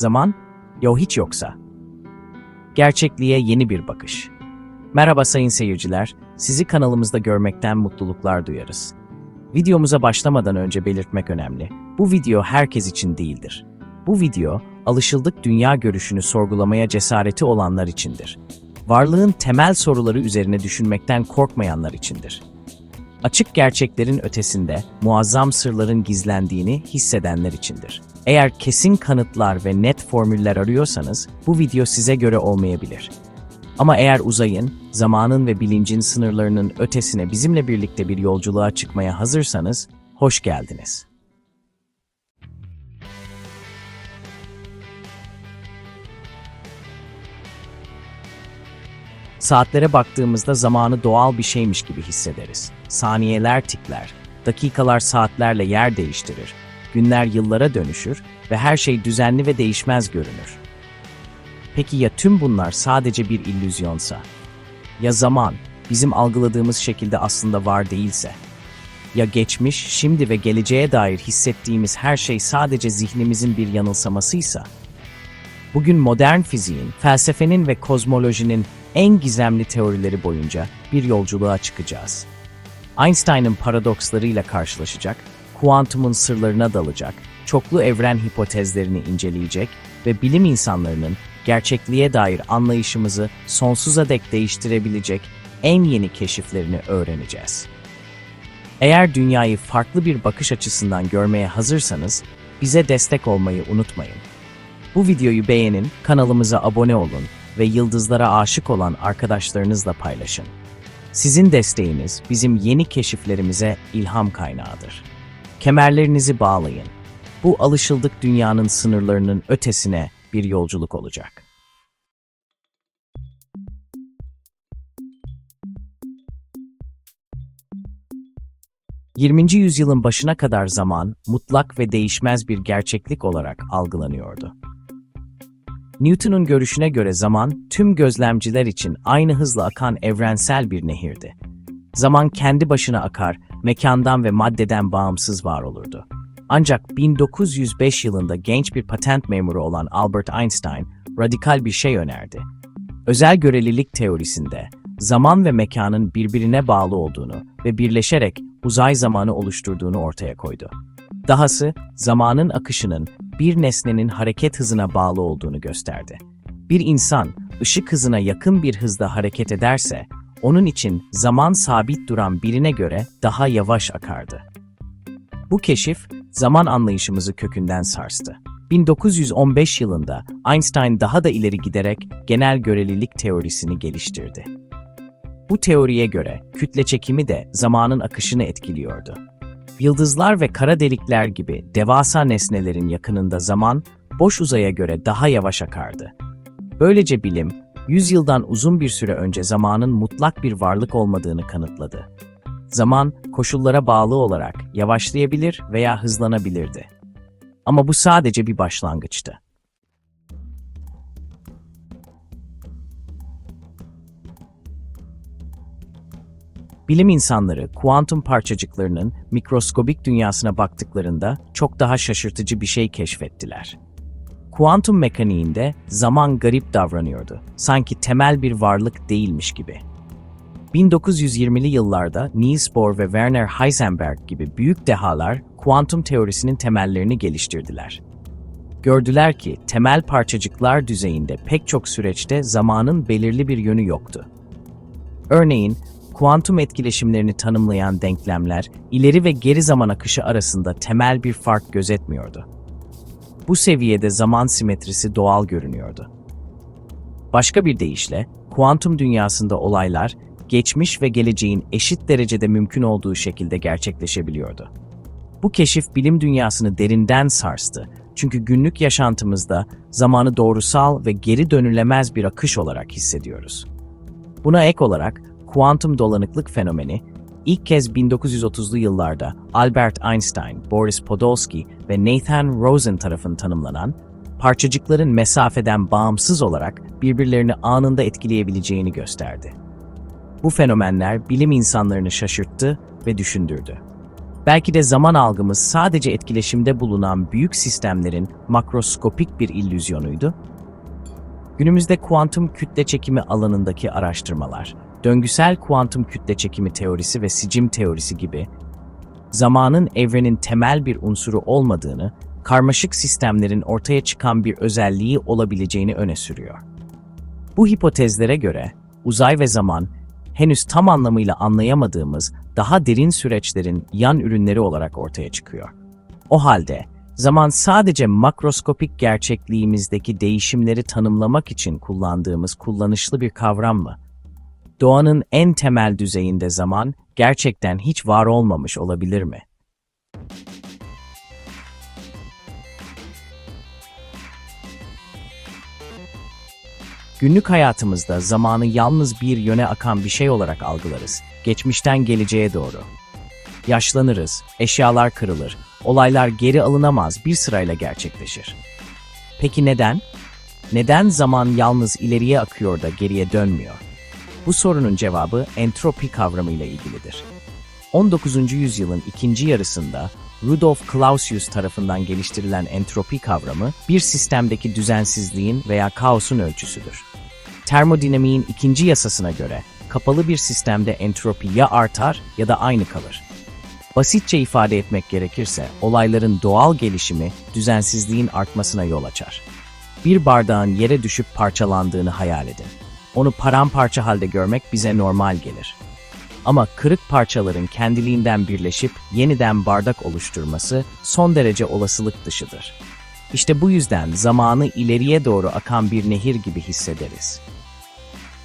Zaman? Yo hiç yoksa. Gerçekliğe yeni bir bakış. Merhaba sayın seyirciler, sizi kanalımızda görmekten mutluluklar duyarız. Videomuza başlamadan önce belirtmek önemli. Bu video herkes için değildir. Bu video, alışıldık dünya görüşünü sorgulamaya cesareti olanlar içindir. Varlığın temel soruları üzerine düşünmekten korkmayanlar içindir. Açık gerçeklerin ötesinde muazzam sırların gizlendiğini hissedenler içindir. Eğer kesin kanıtlar ve net formüller arıyorsanız bu video size göre olmayabilir. Ama eğer uzayın, zamanın ve bilincin sınırlarının ötesine bizimle birlikte bir yolculuğa çıkmaya hazırsanız hoş geldiniz. Saatlere baktığımızda zamanı doğal bir şeymiş gibi hissederiz. Saniyeler tikler, dakikalar saatlerle yer değiştirir, günler yıllara dönüşür ve her şey düzenli ve değişmez görünür. Peki ya tüm bunlar sadece bir illüzyonsa? Ya zaman, bizim algıladığımız şekilde aslında var değilse? Ya geçmiş, şimdi ve geleceğe dair hissettiğimiz her şey sadece zihnimizin bir yanılsamasıysa? Bugün modern fiziğin, felsefenin ve kozmolojinin en gizemli teorileri boyunca bir yolculuğa çıkacağız. Einstein'ın paradokslarıyla karşılaşacak, kuantumun sırlarına dalacak, çoklu evren hipotezlerini inceleyecek ve bilim insanlarının gerçekliğe dair anlayışımızı sonsuza dek değiştirebilecek en yeni keşiflerini öğreneceğiz. Eğer dünyayı farklı bir bakış açısından görmeye hazırsanız bize destek olmayı unutmayın. Bu videoyu beğenin, kanalımıza abone olun ve yıldızlara aşık olan arkadaşlarınızla paylaşın. Sizin desteğiniz bizim yeni keşiflerimize ilham kaynağıdır. Kemerlerinizi bağlayın. Bu alışıldık dünyanın sınırlarının ötesine bir yolculuk olacak. ...20. yüzyılın başına kadar zaman, mutlak ve değişmez bir gerçeklik olarak algılanıyordu. Newton'un görüşüne göre zaman, tüm gözlemciler için aynı hızla akan evrensel bir nehirdi. Zaman kendi başına akar, mekandan ve maddeden bağımsız var olurdu. Ancak 1905 yılında genç bir patent memuru olan Albert Einstein radikal bir şey önerdi. Özel görelilik teorisinde zaman ve mekanın birbirine bağlı olduğunu ve birleşerek uzay zamanı oluşturduğunu ortaya koydu. Dahası zamanın akışının bir nesnenin hareket hızına bağlı olduğunu gösterdi. Bir insan ışık hızına yakın bir hızda hareket ederse, onun için zaman sabit duran birine göre daha yavaş akardı. Bu keşif, zaman anlayışımızı kökünden sarstı. 1915 yılında Einstein daha da ileri giderek genel görelilik teorisini geliştirdi. Bu teoriye göre kütle çekimi de zamanın akışını etkiliyordu. Yıldızlar ve kara delikler gibi devasa nesnelerin yakınında zaman, boş uzaya göre daha yavaş akardı. Böylece bilim, 100 yıldan uzun bir süre önce zamanın mutlak bir varlık olmadığını kanıtladı. Zaman, koşullara bağlı olarak yavaşlayabilir veya hızlanabilirdi. Ama bu sadece bir başlangıçtı. Bilim insanları kuantum parçacıklarının mikroskobik dünyasına baktıklarında çok daha şaşırtıcı bir şey keşfettiler. Kuantum mekaniğinde zaman garip davranıyordu. Sanki temel bir varlık değilmiş gibi. 1920'li yıllarda Niels Bohr ve Werner Heisenberg gibi büyük dehalar kuantum teorisinin temellerini geliştirdiler. Gördüler ki temel parçacıklar düzeyinde pek çok süreçte zamanın belirli bir yönü yoktu. Örneğin, kuantum etkileşimlerini tanımlayan denklemler ileri ve geri zaman akışı arasında temel bir fark gözetmiyordu. Bu seviyede zaman simetrisi doğal görünüyordu. Başka bir deyişle, kuantum dünyasında olaylar geçmiş ve geleceğin eşit derecede mümkün olduğu şekilde gerçekleşebiliyordu. Bu keşif bilim dünyasını derinden sarstı. Çünkü günlük yaşantımızda zamanı doğrusal ve geri dönülemez bir akış olarak hissediyoruz. Buna ek olarak kuantum dolanıklık fenomeni ilk kez 1930'lu yıllarda Albert Einstein, Boris Podolsky ve Nathan Rosen tarafından tanımlanan parçacıkların mesafeden bağımsız olarak birbirlerini anında etkileyebileceğini gösterdi. Bu fenomenler bilim insanlarını şaşırttı ve düşündürdü. Belki de zaman algımız sadece etkileşimde bulunan büyük sistemlerin makroskopik bir illüzyonuydu. Günümüzde kuantum kütle çekimi alanındaki araştırmalar, döngüsel kuantum kütle çekimi teorisi ve sicim teorisi gibi zamanın evrenin temel bir unsuru olmadığını, karmaşık sistemlerin ortaya çıkan bir özelliği olabileceğini öne sürüyor. Bu hipotezlere göre uzay ve zaman henüz tam anlamıyla anlayamadığımız daha derin süreçlerin yan ürünleri olarak ortaya çıkıyor. O halde zaman sadece makroskopik gerçekliğimizdeki değişimleri tanımlamak için kullandığımız kullanışlı bir kavram mı? Doğanın en temel düzeyinde zaman gerçekten hiç var olmamış olabilir mi? Günlük hayatımızda zamanı yalnız bir yöne akan bir şey olarak algılarız. Geçmişten geleceğe doğru. Yaşlanırız, eşyalar kırılır, olaylar geri alınamaz bir sırayla gerçekleşir. Peki neden? Neden zaman yalnız ileriye akıyor da geriye dönmüyor? Bu sorunun cevabı entropi kavramıyla ilgilidir. 19. yüzyılın ikinci yarısında Rudolf Clausius tarafından geliştirilen entropi kavramı bir sistemdeki düzensizliğin veya kaosun ölçüsüdür. Termodinamiğin ikinci yasasına göre kapalı bir sistemde entropi ya artar ya da aynı kalır. Basitçe ifade etmek gerekirse olayların doğal gelişimi düzensizliğin artmasına yol açar. Bir bardağın yere düşüp parçalandığını hayal edin. Onu paramparça halde görmek bize normal gelir. Ama kırık parçaların kendiliğinden birleşip yeniden bardak oluşturması son derece olasılık dışıdır. İşte bu yüzden zamanı ileriye doğru akan bir nehir gibi hissederiz.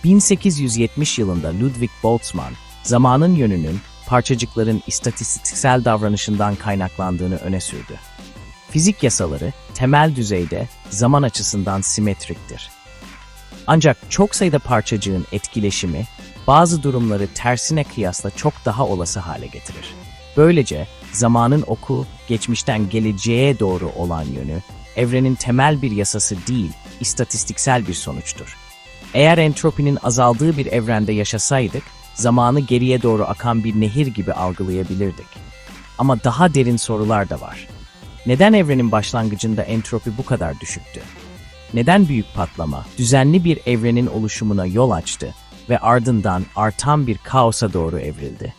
1870 yılında Ludwig Boltzmann, zamanın yönünün parçacıkların istatistiksel davranışından kaynaklandığını öne sürdü. Fizik yasaları temel düzeyde zaman açısından simetriktir. Ancak çok sayıda parçacığın etkileşimi bazı durumları tersine kıyasla çok daha olası hale getirir. Böylece zamanın oku geçmişten geleceğe doğru olan yönü evrenin temel bir yasası değil, istatistiksel bir sonuçtur. Eğer entropinin azaldığı bir evrende yaşasaydık, zamanı geriye doğru akan bir nehir gibi algılayabilirdik. Ama daha derin sorular da var. Neden evrenin başlangıcında entropi bu kadar düşüktü? Neden büyük patlama, düzenli bir evrenin oluşumuna yol açtı ve ardından artan bir kaosa doğru evrildi?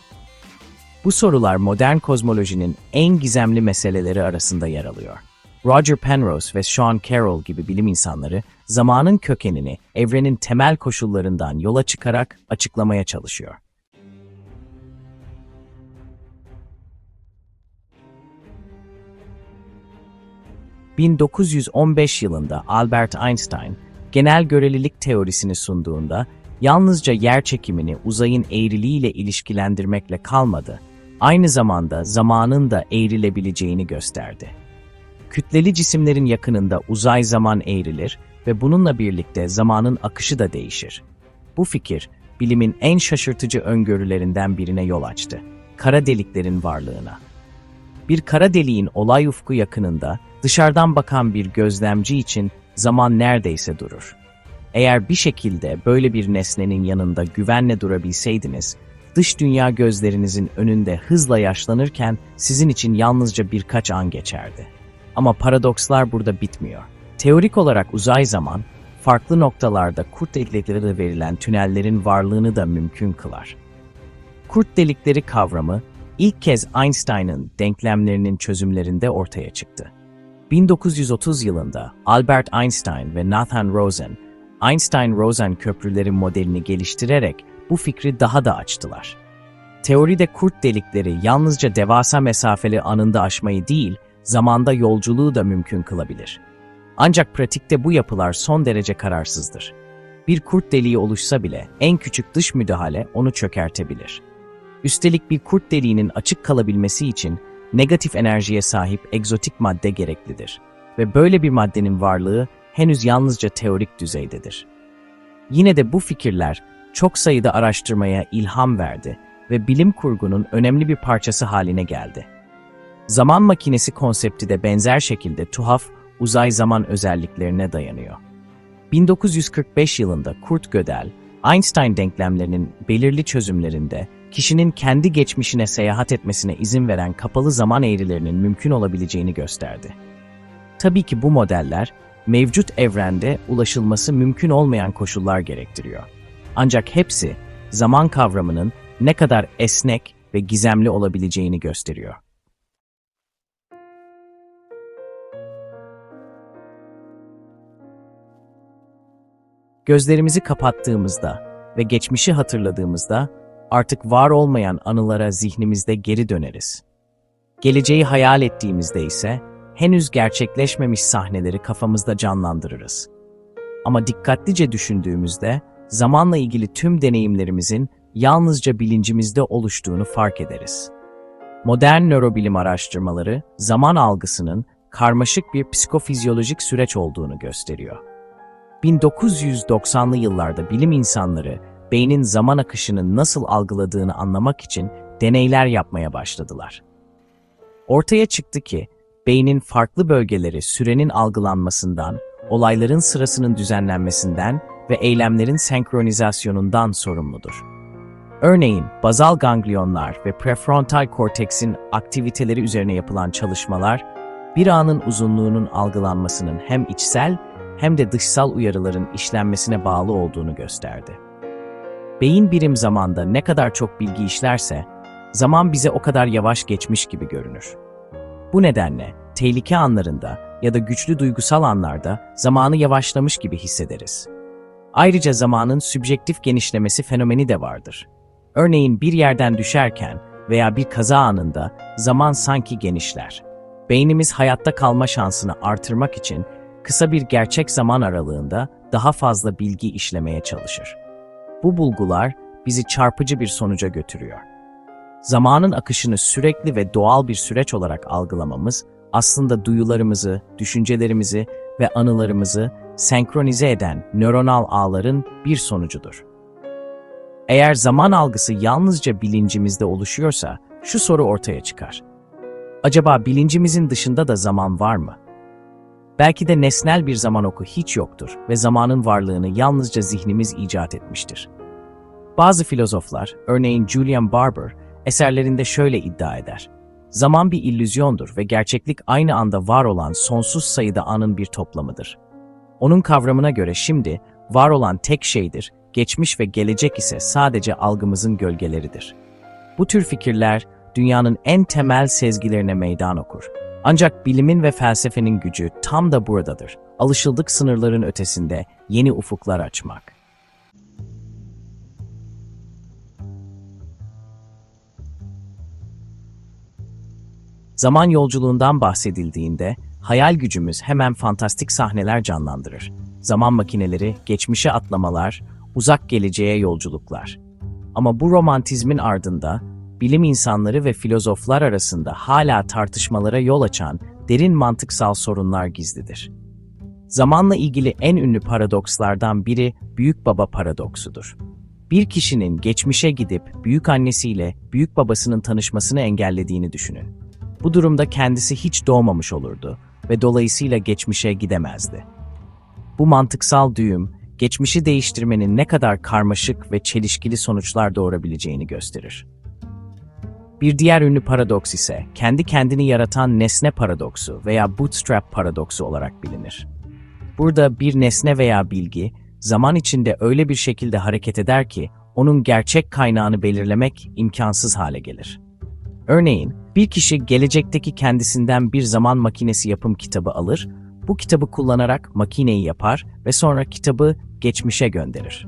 Bu sorular modern kozmolojinin en gizemli meseleleri arasında yer alıyor. Roger Penrose ve Sean Carroll gibi bilim insanları zamanın kökenini evrenin temel koşullarından yola çıkarak açıklamaya çalışıyor. ...1915 yılında Albert Einstein, genel görelilik teorisini sunduğunda, yalnızca yer çekimini uzayın eğriliğiyle ilişkilendirmekle kalmadı, aynı zamanda zamanın da eğrilebileceğini gösterdi. Kütleli cisimlerin yakınında uzay zaman eğrilir ve bununla birlikte zamanın akışı da değişir. Bu fikir, bilimin en şaşırtıcı öngörülerinden birine yol açtı. Kara deliklerin varlığına. Bir kara deliğin olay ufku yakınında dışarıdan bakan bir gözlemci için zaman neredeyse durur. Eğer bir şekilde böyle bir nesnenin yanında güvenle durabilseydiniz, dış dünya gözlerinizin önünde hızla yaşlanırken sizin için yalnızca birkaç an geçerdi. Ama paradokslar burada bitmiyor. Teorik olarak uzay zaman, farklı noktalarda kurt delikleri de verilen tünellerin varlığını da mümkün kılar. Kurt delikleri kavramı ilk kez Einstein'ın denklemlerinin çözümlerinde ortaya çıktı. 1930 yılında Albert Einstein ve Nathan Rosen, Einstein-Rosen köprüleri modelini geliştirerek bu fikri daha da açtılar. Teoride kurt delikleri yalnızca devasa mesafeli anında aşmayı değil, zamanda yolculuğu da mümkün kılabilir. Ancak pratikte bu yapılar son derece kararsızdır. Bir kurt deliği oluşsa bile en küçük dış müdahale onu çökertebilir. Üstelik bir kurt deliğinin açık kalabilmesi için negatif enerjiye sahip egzotik madde gereklidir ve böyle bir maddenin varlığı henüz yalnızca teorik düzeydedir. Yine de bu fikirler çok sayıda araştırmaya ilham verdi ve bilim kurgunun önemli bir parçası haline geldi. Zaman makinesi konsepti de benzer şekilde tuhaf uzay zaman özelliklerine dayanıyor. 1945 yılında Kurt Gödel, Einstein denklemlerinin belirli çözümlerinde kişinin kendi geçmişine seyahat etmesine izin veren kapalı zaman eğrilerinin mümkün olabileceğini gösterdi. Tabii ki bu modeller, mevcut evrende ulaşılması mümkün olmayan koşullar gerektiriyor. Ancak hepsi, zaman kavramının ne kadar esnek ve gizemli olabileceğini gösteriyor. Gözlerimizi kapattığımızda ve geçmişi hatırladığımızda artık var olmayan anılara zihnimizde geri döneriz. Geleceği hayal ettiğimizde ise henüz gerçekleşmemiş sahneleri kafamızda canlandırırız. Ama dikkatlice düşündüğümüzde zamanla ilgili tüm deneyimlerimizin yalnızca bilincimizde oluştuğunu fark ederiz. Modern nörobilim araştırmaları zaman algısının karmaşık bir psikofizyolojik süreç olduğunu gösteriyor. 1990'lı yıllarda bilim insanları beynin zaman akışını nasıl algıladığını anlamak için deneyler yapmaya başladılar. Ortaya çıktı ki beynin farklı bölgeleri sürenin algılanmasından, olayların sırasının düzenlenmesinden ve eylemlerin senkronizasyonundan sorumludur. Örneğin bazal ganglionlar ve prefrontal korteksin aktiviteleri üzerine yapılan çalışmalar, bir anın uzunluğunun algılanmasının hem içsel hem de dışsal uyarıların işlenmesine bağlı olduğunu gösterdi. Beyin birim zamanda ne kadar çok bilgi işlerse, zaman bize o kadar yavaş geçmiş gibi görünür. Bu nedenle tehlike anlarında ya da güçlü duygusal anlarda zamanı yavaşlamış gibi hissederiz. Ayrıca zamanın sübjektif genişlemesi fenomeni de vardır. Örneğin bir yerden düşerken veya bir kaza anında zaman sanki genişler. Beynimiz hayatta kalma şansını artırmak için kısa bir gerçek zaman aralığında daha fazla bilgi işlemeye çalışır. Bu bulgular bizi çarpıcı bir sonuca götürüyor. Zamanın akışını sürekli ve doğal bir süreç olarak algılamamız aslında duyularımızı, düşüncelerimizi ve anılarımızı senkronize eden nöronal ağların bir sonucudur. Eğer zaman algısı yalnızca bilincimizde oluşuyorsa şu soru ortaya çıkar. Acaba bilincimizin dışında da zaman var mı? Belki de nesnel bir zaman oku hiç yoktur ve zamanın varlığını yalnızca zihnimiz icat etmiştir. Bazı filozoflar, örneğin Julian Barber, eserlerinde şöyle iddia eder. Zaman bir illüzyondur ve gerçeklik aynı anda var olan sonsuz sayıda anın bir toplamıdır. Onun kavramına göre şimdi var olan tek şeydir, geçmiş ve gelecek ise sadece algımızın gölgeleridir. Bu tür fikirler dünyanın en temel sezgilerine meydan okur. Ancak bilimin ve felsefenin gücü tam da buradadır. Alışıldık sınırların ötesinde yeni ufuklar açmak. Zaman yolculuğundan bahsedildiğinde hayal gücümüz hemen fantastik sahneler canlandırır. Zaman makineleri, geçmişe atlamalar, uzak geleceğe yolculuklar. Ama bu romantizmin ardında bilim insanları ve filozoflar arasında hala tartışmalara yol açan derin mantıksal sorunlar gizlidir. Zamanla ilgili en ünlü paradokslardan biri büyük baba paradoksudur. Bir kişinin geçmişe gidip büyük annesiyle büyük babasının tanışmasını engellediğini düşünün. Bu durumda kendisi hiç doğmamış olurdu ve dolayısıyla geçmişe gidemezdi. Bu mantıksal düğüm, geçmişi değiştirmenin ne kadar karmaşık ve çelişkili sonuçlar doğurabileceğini gösterir. Bir diğer ünlü paradoks ise kendi kendini yaratan nesne paradoksu veya bootstrap paradoksu olarak bilinir. Burada bir nesne veya bilgi zaman içinde öyle bir şekilde hareket eder ki onun gerçek kaynağını belirlemek imkansız hale gelir. Örneğin bir kişi gelecekteki kendisinden bir zaman makinesi yapım kitabı alır, bu kitabı kullanarak makineyi yapar ve sonra kitabı geçmişe gönderir.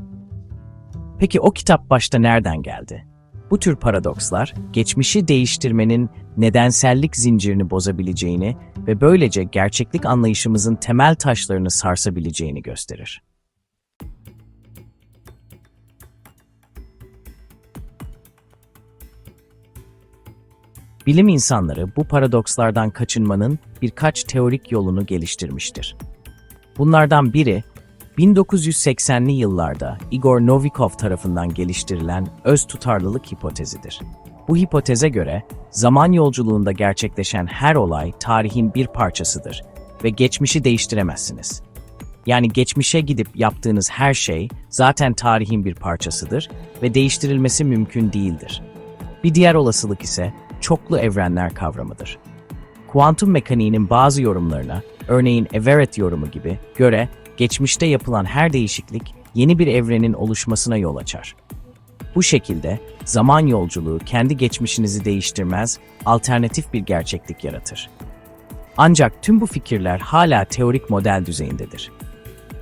Peki o kitap başta nereden geldi? Bu tür paradokslar, geçmişi değiştirmenin nedensellik zincirini bozabileceğini ve böylece gerçeklik anlayışımızın temel taşlarını sarsabileceğini gösterir. Bilim insanları bu paradokslardan kaçınmanın birkaç teorik yolunu geliştirmiştir. Bunlardan biri 1980'li yıllarda Igor Novikov tarafından geliştirilen öz tutarlılık hipotezidir. Bu hipoteze göre zaman yolculuğunda gerçekleşen her olay tarihin bir parçasıdır ve geçmişi değiştiremezsiniz. Yani geçmişe gidip yaptığınız her şey zaten tarihin bir parçasıdır ve değiştirilmesi mümkün değildir. Bir diğer olasılık ise çoklu evrenler kavramıdır. Kuantum mekaniğinin bazı yorumlarına, örneğin Everett yorumu gibi, göre geçmişte yapılan her değişiklik yeni bir evrenin oluşmasına yol açar. Bu şekilde zaman yolculuğu kendi geçmişinizi değiştirmez, alternatif bir gerçeklik yaratır. Ancak tüm bu fikirler hala teorik model düzeyindedir.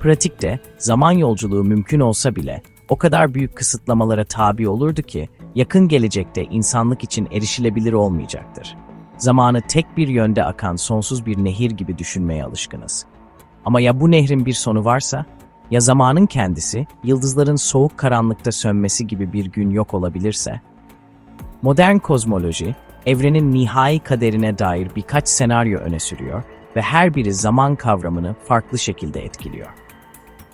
Pratikte zaman yolculuğu mümkün olsa bile o kadar büyük kısıtlamalara tabi olurdu ki yakın gelecekte insanlık için erişilebilir olmayacaktır. Zamanı tek bir yönde akan sonsuz bir nehir gibi düşünmeye alışkınız. Ama ya bu nehrin bir sonu varsa? Ya zamanın kendisi, yıldızların soğuk karanlıkta sönmesi gibi bir gün yok olabilirse? Modern kozmoloji, evrenin nihai kaderine dair birkaç senaryo öne sürüyor ve her biri zaman kavramını farklı şekilde etkiliyor.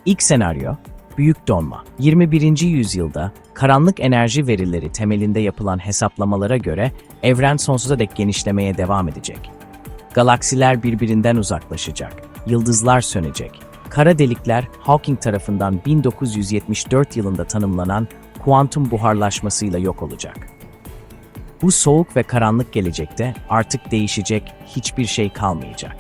İlk senaryo, büyük donma. 21. yüzyılda karanlık enerji verileri temelinde yapılan hesaplamalara göre evren sonsuza dek genişlemeye devam edecek. Galaksiler birbirinden uzaklaşacak, yıldızlar sönecek. Kara delikler Hawking tarafından 1974 yılında tanımlanan kuantum buharlaşmasıyla yok olacak. Bu soğuk ve karanlık gelecekte artık değişecek hiçbir şey kalmayacak.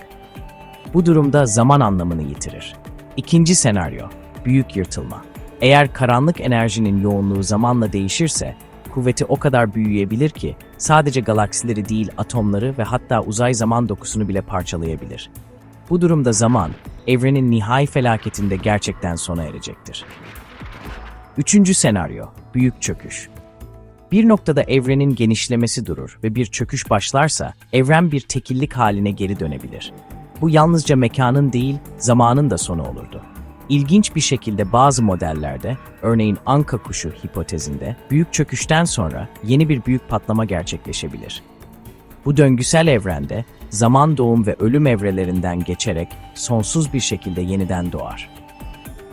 Bu durumda zaman anlamını yitirir. İkinci senaryo, büyük yırtılma. Eğer karanlık enerjinin yoğunluğu zamanla değişirse, kuvveti o kadar büyüyebilir ki sadece galaksileri değil atomları ve hatta uzay zaman dokusunu bile parçalayabilir. Bu durumda zaman, evrenin nihai felaketinde gerçekten sona erecektir. Üçüncü senaryo, büyük çöküş. Bir noktada evrenin genişlemesi durur ve bir çöküş başlarsa evren bir tekillik haline geri dönebilir. Bu yalnızca mekanın değil, zamanın da sonu olurdu. İlginç bir şekilde bazı modellerde, örneğin Anka kuşu hipotezinde, büyük çöküşten sonra yeni bir büyük patlama gerçekleşebilir. Bu döngüsel evrende zaman doğum ve ölüm evrelerinden geçerek sonsuz bir şekilde yeniden doğar.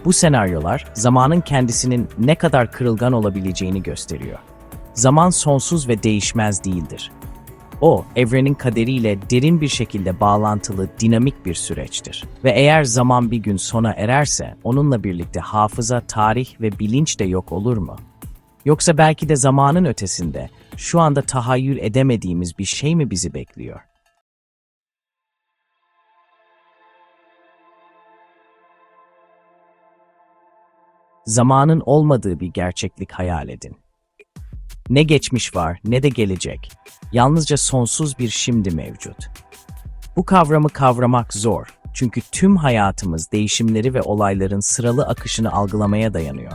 Bu senaryolar zamanın kendisinin ne kadar kırılgan olabileceğini gösteriyor. Zaman sonsuz ve değişmez değildir. O, evrenin kaderiyle derin bir şekilde bağlantılı dinamik bir süreçtir. Ve eğer zaman bir gün sona ererse, onunla birlikte hafıza, tarih ve bilinç de yok olur mu? Yoksa belki de zamanın ötesinde, şu anda tahayyül edemediğimiz bir şey mi bizi bekliyor? Zamanın olmadığı bir gerçeklik hayal edin. Ne geçmiş var ne de gelecek. Yalnızca sonsuz bir şimdi mevcut. Bu kavramı kavramak zor. Çünkü tüm hayatımız değişimleri ve olayların sıralı akışını algılamaya dayanıyor.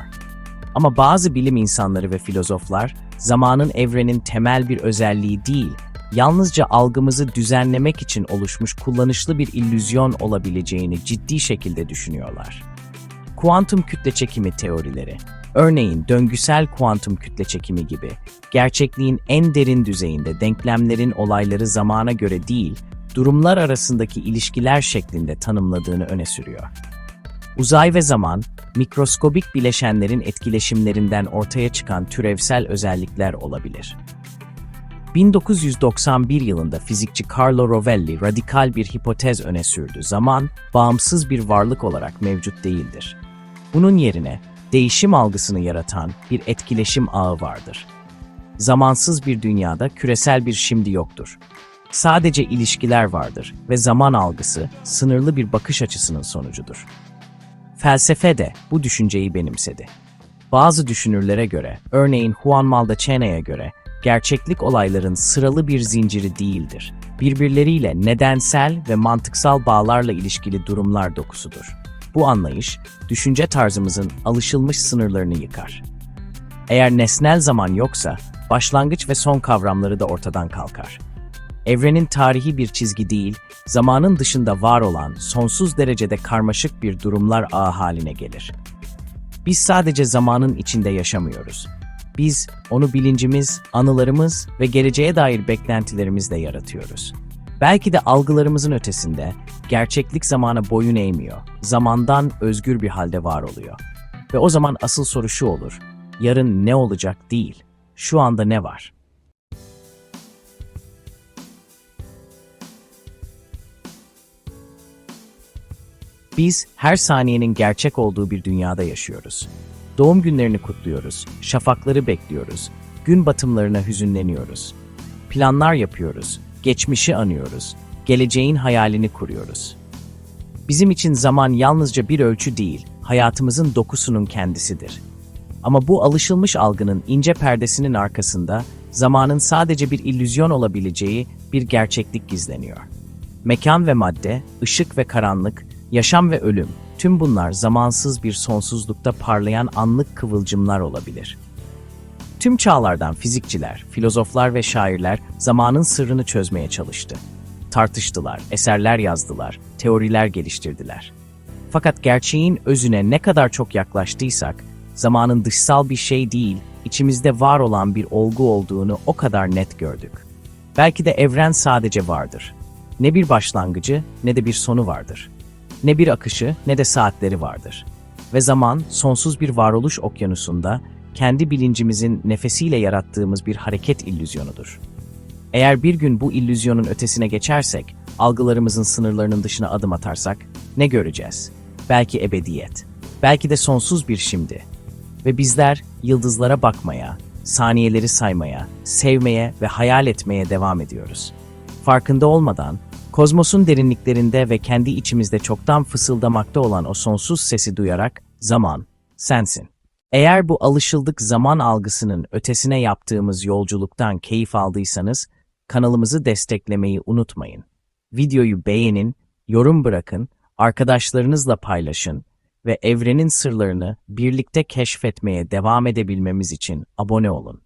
Ama bazı bilim insanları ve filozoflar zamanın evrenin temel bir özelliği değil, yalnızca algımızı düzenlemek için oluşmuş kullanışlı bir illüzyon olabileceğini ciddi şekilde düşünüyorlar. Kuantum kütle çekimi teorileri, örneğin döngüsel kuantum kütle çekimi gibi, gerçekliğin en derin düzeyinde denklemlerin olayları zamana göre değil, durumlar arasındaki ilişkiler şeklinde tanımladığını öne sürüyor. Uzay ve zaman, mikroskobik bileşenlerin etkileşimlerinden ortaya çıkan türevsel özellikler olabilir. 1991 yılında fizikçi Carlo Rovelli radikal bir hipotez öne sürdü. Zaman, bağımsız bir varlık olarak mevcut değildir. Bunun yerine değişim algısını yaratan bir etkileşim ağı vardır. Zamansız bir dünyada küresel bir şimdi yoktur. Sadece ilişkiler vardır ve zaman algısı sınırlı bir bakış açısının sonucudur. Felsefe de bu düşünceyi benimsedi. Bazı düşünürlere göre, örneğin Juan Maldacene'ye göre, gerçeklik olayların sıralı bir zinciri değildir. Birbirleriyle nedensel ve mantıksal bağlarla ilişkili durumlar dokusudur. Bu anlayış, düşünce tarzımızın alışılmış sınırlarını yıkar. Eğer nesnel zaman yoksa, başlangıç ve son kavramları da ortadan kalkar. Evrenin tarihi bir çizgi değil, zamanın dışında var olan sonsuz derecede karmaşık bir durumlar ağı haline gelir. Biz sadece zamanın içinde yaşamıyoruz. Biz onu bilincimiz, anılarımız ve geleceğe dair beklentilerimizle yaratıyoruz. Belki de algılarımızın ötesinde gerçeklik zamana boyun eğmiyor, zamandan özgür bir halde var oluyor. Ve o zaman asıl soru şu olur, yarın ne olacak değil, şu anda ne var? Biz her saniyenin gerçek olduğu bir dünyada yaşıyoruz. Doğum günlerini kutluyoruz, şafakları bekliyoruz, gün batımlarına hüzünleniyoruz. Planlar yapıyoruz, geçmişi anıyoruz, geleceğin hayalini kuruyoruz. Bizim için zaman yalnızca bir ölçü değil, hayatımızın dokusunun kendisidir. Ama bu alışılmış algının ince perdesinin arkasında zamanın sadece bir illüzyon olabileceği bir gerçeklik gizleniyor. Mekan ve madde, ışık ve karanlık, yaşam ve ölüm, tüm bunlar zamansız bir sonsuzlukta parlayan anlık kıvılcımlar olabilir. Tüm çağlardan fizikçiler, filozoflar ve şairler zamanın sırrını çözmeye çalıştı. Tartıştılar, eserler yazdılar, teoriler geliştirdiler. Fakat gerçeğin özüne ne kadar çok yaklaştıysak, zamanın dışsal bir şey değil, içimizde var olan bir olgu olduğunu o kadar net gördük. Belki de evren sadece vardır. Ne bir başlangıcı ne de bir sonu vardır. Ne bir akışı ne de saatleri vardır. Ve zaman sonsuz bir varoluş okyanusunda kendi bilincimizin nefesiyle yarattığımız bir hareket illüzyonudur. Eğer bir gün bu illüzyonun ötesine geçersek, algılarımızın sınırlarının dışına adım atarsak ne göreceğiz? Belki ebediyet, belki de sonsuz bir şimdi. Ve bizler yıldızlara bakmaya, saniyeleri saymaya, sevmeye ve hayal etmeye devam ediyoruz. Farkında olmadan, kozmosun derinliklerinde ve kendi içimizde çoktan fısıldamakta olan o sonsuz sesi duyarak, zaman, sensin. Eğer bu alışıldık zaman algısının ötesine yaptığımız yolculuktan keyif aldıysanız, kanalımızı desteklemeyi unutmayın. Videoyu beğenin, yorum bırakın, arkadaşlarınızla paylaşın ve evrenin sırlarını birlikte keşfetmeye devam edebilmemiz için abone olun.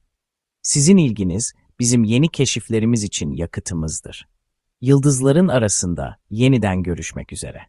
Sizin ilginiz bizim yeni keşiflerimiz için yakıtımızdır. Yıldızların arasında yeniden görüşmek üzere.